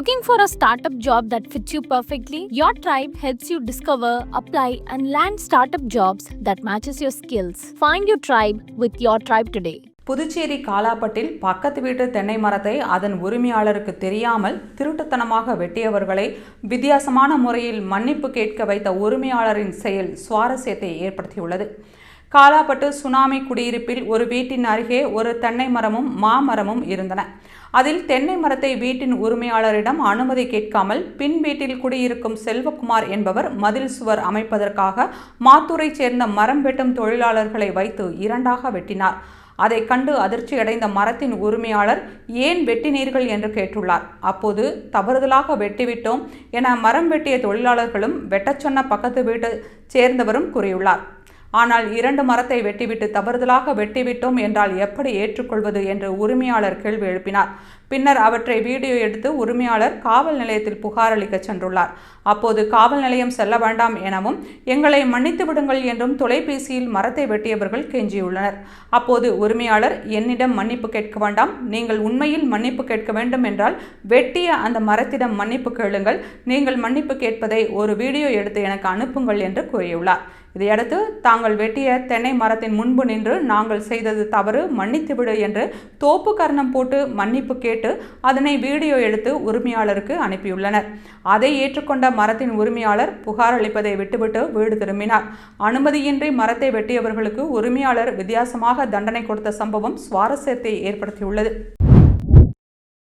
Looking for a startup job that fits you perfectly? Your tribe helps you discover, apply, and land startup jobs that matches your skills. Find your tribe with your tribe today. Puducherry காலாப்பட்டில் பக்கத்து வீட்டு தென்னை மரத்தை அதன் உரிமையாளருக்கு தெரியாமல் திருட்டுத்தனமாக வெட்டியவர்களை வித்தியாசமான முறையில் மன்னிப்பு கேட்க வைத்த உரிமையாளரின் செயல் சுவாரஸ்யத்தை ஏற்படுத்தியுள்ளது காலாப்பட்டு சுனாமி குடியிருப்பில் ஒரு வீட்டின் அருகே ஒரு தென்னை மரமும் மாமரமும் இருந்தன. அதில் தென்னை மரத்தை வீட்டின் உரிமையாளரிடம் அனுமதி கேட்காமல் பின் வீட்டில் குடியிருக்கும் செல்வகுமார் என்பவர் மதில் சுவர் அமைப்பதற்காக மாத்தூரைச் சேர்ந்த மரம் வெட்டும் தொழிலாளர்களை வைத்து இரண்டாக வெட்டினார். அதை கண்டு அதிர்ச்சியடைந்த மரத்தின் உரிமையாளர் ஏன் வெட்டினீர்கள்? என்று கேட்டுள்ளார். அப்போது தவறுதலாக வெட்டிவிட்டோம் என மரம் வெட்டிய தொழிலாளர்களும் வெட்டச் சொன்ன பக்கத்து வீட்டு சேர்ந்தவரும் கூறியுள்ளார். ஆனால் இரண்டு மரத்தை வெட்டிவிட்டு தவறுதலாக வெட்டிவிட்டோம் என்றால் எப்படி ஏற்றுக்கொள்வது என்று உரிமையாளர் கேள்வி எழுப்பினார். பின்னர் அவற்றை வீடியோ எடுத்து உரிமையாளர் காவல் நிலையத்தில் புகார் அளிக்க சென்றுள்ளார். அப்போது காவல் நிலையம் செல்ல வேண்டாம் எனவும் எங்களை மன்னித்து விடுங்கள் என்றும் தொலைபேசியில் மரத்தை வெட்டியவர்கள் கெஞ்சியுள்ளனர். அப்போது உரிமையாளர் என்னிடம் மன்னிப்பு கேட்க வேண்டாம். நீங்கள் உண்மையில் மன்னிப்பு கேட்க வேண்டும் என்றால் வெட்டிய அந்த மரத்திடம் மன்னிப்பு கேளுங்கள். நீங்கள் மன்னிப்பு கேட்பதை ஒரு வீடியோ எடுத்து எனக்கு அனுப்புங்கள் என்று கூறியுள்ளார். இதையடுத்து தாங்கள் வெட்டிய தென்னை மரத்தின் முன்பு நின்று நாங்கள் செய்தது தவறு மன்னித்துவிடு என்று தோப்பு கர்ணம் போட்டு மன்னிப்பு கேட்டு அதனை வீடியோ எடுத்து உரிமையாளருக்கு அனுப்பியுள்ளனர். அதை ஏற்றுக்கொண்ட மரத்தின் உரிமையாளர் புகார் அளிப்பதை விட்டுவிட்டு வீடு திரும்பினார். அனுமதியின்றி மரத்தை வெட்டியவர்களுக்கு உரிமையாளர் வித்தியாசமாக தண்டனை கொடுத்த சம்பவம் சுவாரஸ்யத்தை ஏற்படுத்தியுள்ளது.